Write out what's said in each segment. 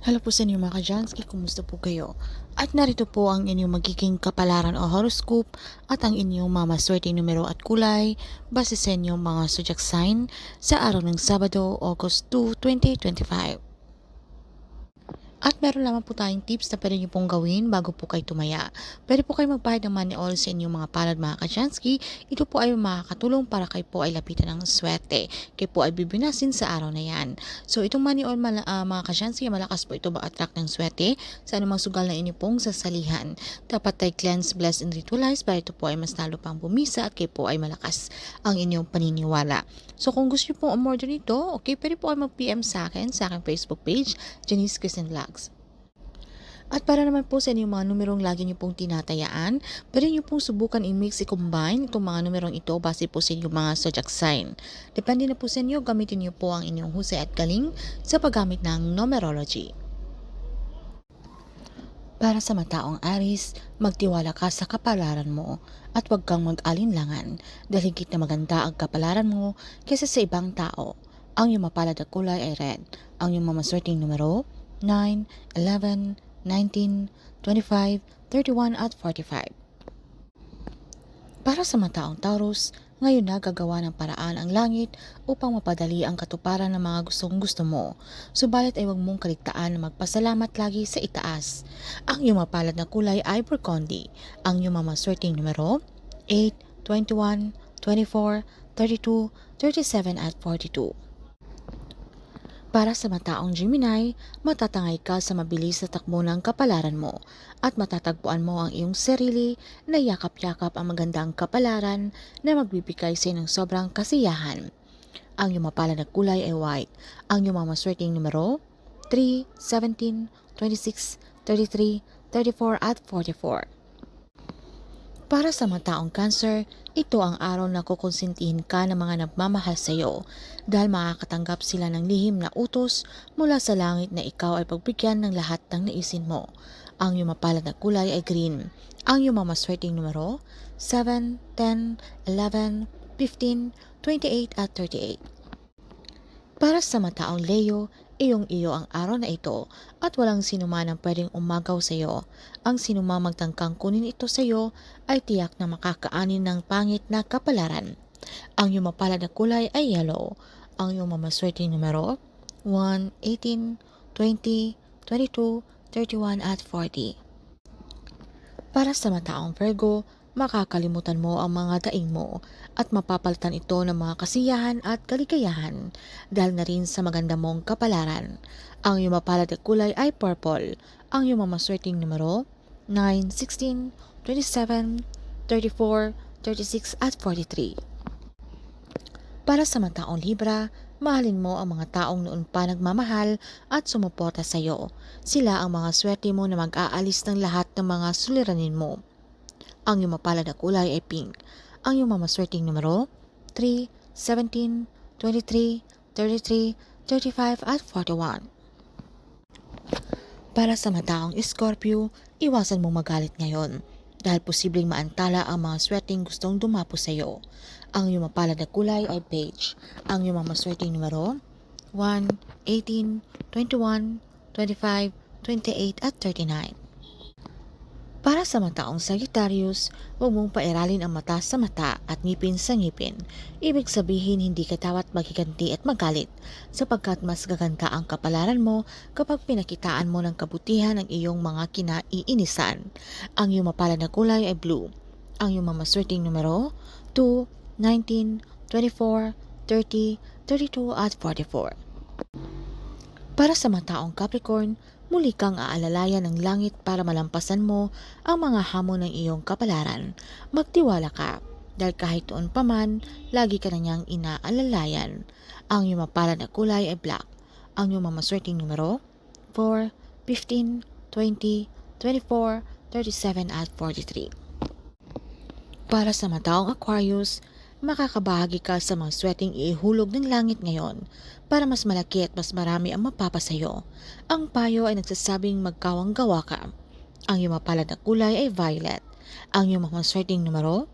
Hello po sa inyo mga kajansky, kumusta po kayo? At narito po ang inyong magiging kapalaran o horoscope at ang inyong mamaswerte numero at kulay base sa inyong mga zodiac sign sa araw ng Sabado, August 2, 2025. At meron lamang po tayong tips na pwede nyo pong gawin bago po kayo tumaya. Pwede po kayo magbayad ng money all sa inyong mga palad mga kachansky. Ito po ay makakatulong para kayo po ay lapitan ng swerte. Kayo po ay bibinasin sa araw na yan. So itong money mala, uh, mga kachansky, malakas po ito ba-attract ng swerte sa anumang sugal na inyo pong sasalihan. Dapat tayo cleanse, bless, and ritualize para ito po ay mas lalo pang bumisa at kayo po ay malakas ang inyong paniniwala. So kung gusto nyo pong umorder nito, okay, pwede po kayo mag-PM sa akin sa aking Facebook page, Janice Kristen Vlogs. At para naman po sa inyong mga numerong lagi niyo pong tinatayaan, pwede niyo pong subukan i-mix, i-combine itong mga numerong ito base po sa inyong mga zodiac sign. Depende na po sa inyo, gamitin niyo po ang inyong husay at galing sa paggamit ng numerology. Para sa mataong Aris, magtiwala ka sa kapalaran mo at huwag kang mag-alinlangan dahil higit na maganda ang kapalaran mo kaysa sa ibang tao. Ang iyong mapalad na kulay ay red. Ang iyong mamaswerteng numero, 9, 11, 19, 25, 31 at 45. Para sa mataong Taurus, ngayon na gagawa ng paraan ang langit upang mapadali ang katuparan ng mga gustong gusto mo. Subalit ay huwag mong kaligtaan na magpasalamat lagi sa itaas. Ang iyong mapalad na kulay ay burgundy. Ang iyong mamaswerteng numero 8, 21, 24, 32, 37 at 42. Para sa mataong Gemini, matatangay ka sa mabilis na takbo ng kapalaran mo at matatagpuan mo ang iyong sarili na yakap-yakap ang magandang kapalaran na magbibigay sa ng sobrang kasiyahan. Ang iyong mapalad na kulay ay white. Ang iyong mamaswerteng numero 3, 17, 26, 33, 34 at 44. Para sa mataong cancer, ito ang araw na kukonsintihin ka ng mga nagmamahal sa iyo dahil makakatanggap sila ng lihim na utos mula sa langit na ikaw ay pagbigyan ng lahat ng naisin mo. Ang iyong mapalad na kulay ay green. Ang iyong mamaswerteng numero 7, 10, 11, 15, 28 at 38. Para sa mataong Leo, iyong iyo ang araw na ito at walang sinuman ang pwedeng umagaw sa iyo. Ang sinumang magtangkang kunin ito sa iyo ay tiyak na makakaanin ng pangit na kapalaran. Ang iyong mapalad na kulay ay yellow. Ang iyong mamaswerteng numero 1, 18, 20, 22, 31 at 40. Para sa mataong Virgo, makakalimutan mo ang mga daing mo at mapapalitan ito ng mga kasiyahan at kaligayahan dahil na rin sa maganda mong kapalaran. Ang iyong mapalad na kulay ay purple. Ang iyong mamaswerteng numero 9, 16, 27, 34, 36 at 43. Para sa mataong Libra, mahalin mo ang mga taong noon pa nagmamahal at sumuporta sa iyo. Sila ang mga swerte mo na mag-aalis ng lahat ng mga suliranin mo. Ang iyong mapalad na kulay ay pink. Ang iyong mamaswerteng numero 3, 17, 23, 33, 35 at 41. Para sa mataong Scorpio, iwasan mong magalit ngayon dahil posibleng maantala ang mga swerteng gustong dumapo sa iyo. Ang iyong mapalad na kulay ay beige. Ang iyong mamaswerteng numero 1, 18, 21, 25, 28 at 39. Para sa mataong Sagittarius, huwag mong pairalin ang mata sa mata at ngipin sa ngipin. Ibig sabihin hindi ka dapat magiganti at magalit sapagkat mas gaganda ang kapalaran mo kapag pinakitaan mo ng kabutihan ang iyong mga kinaiinisan. Ang iyong mapalad na kulay ay blue. Ang iyong mamaswerteng numero 2, 19, 24, 30, 32 at 44. Para sa mataong Capricorn, muli kang aalalayan ng langit para malampasan mo ang mga hamon ng iyong kapalaran. Magtiwala ka, dahil kahit doon pa man, lagi ka na niyang inaalalayan. Ang iyong mapalad na kulay ay black. Ang iyong mamaswerteng numero 4, 15, 20, 24, 37 at 43. Para sa mataong Aquarius, makakabahagi ka sa mga sweating ihulog ng langit ngayon para mas malaki at mas marami ang mapapasayo. Ang payo ay nagsasabing magkawang gawa ka. Ang iyong mapalad na kulay ay violet. Ang iyong mamaswerteng numero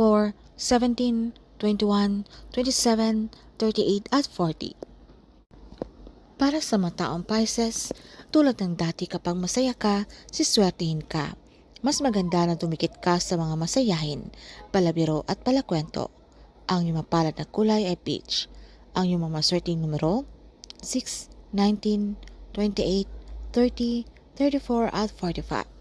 4, 17, 21, 27, 38 at 40. Para sa mataong Pisces, tulad ng dati kapag masaya ka, siswertihin ka. Mas maganda na dumikit ka sa mga masayahin, palabiro at palakwento. Ang iyong mapalad na kulay ay peach. Ang iyong mga maswerteng numero, 6, 19, 28, 30, 34 at 45.